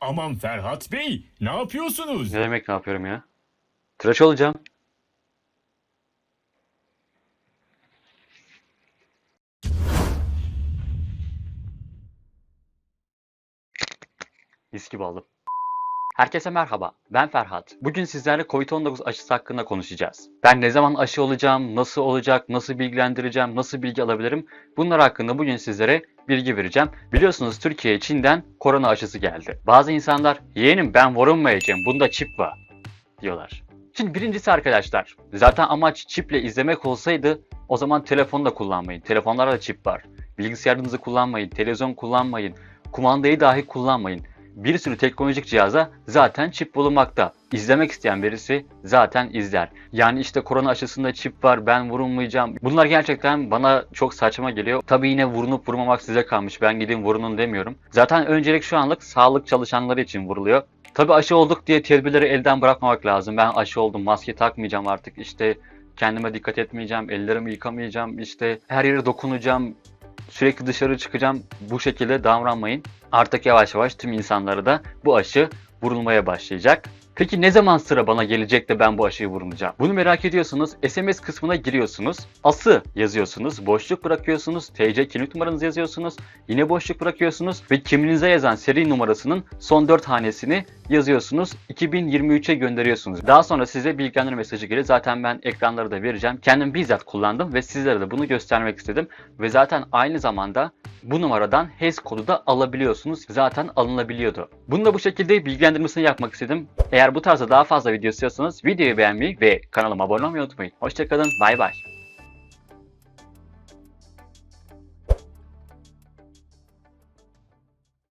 Aman Ferhat Bey, ne yapıyorsunuz? Ne demek ne yapıyorum ya? Tıraş olacağım. Mis gibi aldım. Herkese merhaba, ben Ferhat. Bugün sizlerle COVID-19 aşısı hakkında konuşacağız. Ben ne zaman aşı olacağım, nasıl olacak, nasıl bilgilendireceğim, nasıl bilgi alabilirim? Bunlar hakkında bugün sizlere bilgi vereceğim. Biliyorsunuz Türkiye'ye Çin'den korona aşısı geldi. Bazı insanlar, yeğenim ben vurulmayacağım, bunda çip var diyorlar. Şimdi birincisi arkadaşlar, zaten amaç çiple izlemek olsaydı o zaman telefonu da kullanmayın. Telefonlarda da çip var. Bilgisayarınızı kullanmayın, televizyon kullanmayın, kumandayı dahi kullanmayın. Bir sürü teknolojik cihaza zaten çip bulunmakta. İzlemek isteyen birisi zaten izler. Yani işte korona aşısında çip var ben vurulmayacağım. Bunlar gerçekten bana çok saçma geliyor. Tabii yine vurunup vurmamak size kalmış. Ben gidin vurunun demiyorum. Zaten öncelik şu anlık sağlık çalışanları için vuruluyor. Tabii aşı olduk diye tedbirleri elden bırakmamak lazım. Ben aşı oldum, maske takmayacağım artık. İşte kendime dikkat etmeyeceğim, ellerimi yıkamayacağım, işte her yere dokunacağım, sürekli dışarı çıkacağım. Bu şekilde davranmayın. Artık yavaş yavaş tüm insanlara da bu aşı vurulmaya başlayacak. Peki ne zaman sıra bana gelecek de ben bu aşıyı vurulacağım? Bunu merak ediyorsunuz. SMS kısmına giriyorsunuz. Ası yazıyorsunuz. Boşluk bırakıyorsunuz. TC kimlik numaranızı yazıyorsunuz. Yine boşluk bırakıyorsunuz. Ve kimliğinize yazan seri numarasının son 4 hanesini yazıyorsunuz. 2023'e gönderiyorsunuz. Daha sonra size bilgilendirme mesajı gelir. Zaten ben ekranları da vereceğim. Kendim bizzat kullandım ve sizlere de bunu göstermek istedim. Ve zaten aynı zamanda bu numaradan HES kodu da alabiliyorsunuz. Zaten alınabiliyordu. Bunu da bu şekilde bilgilendirmesini yapmak istedim. Eğer bu tarzda daha fazla video istiyorsanız videoyu beğenmeyi ve kanalıma abone olmayı unutmayın. Hoşçakalın, bay bay.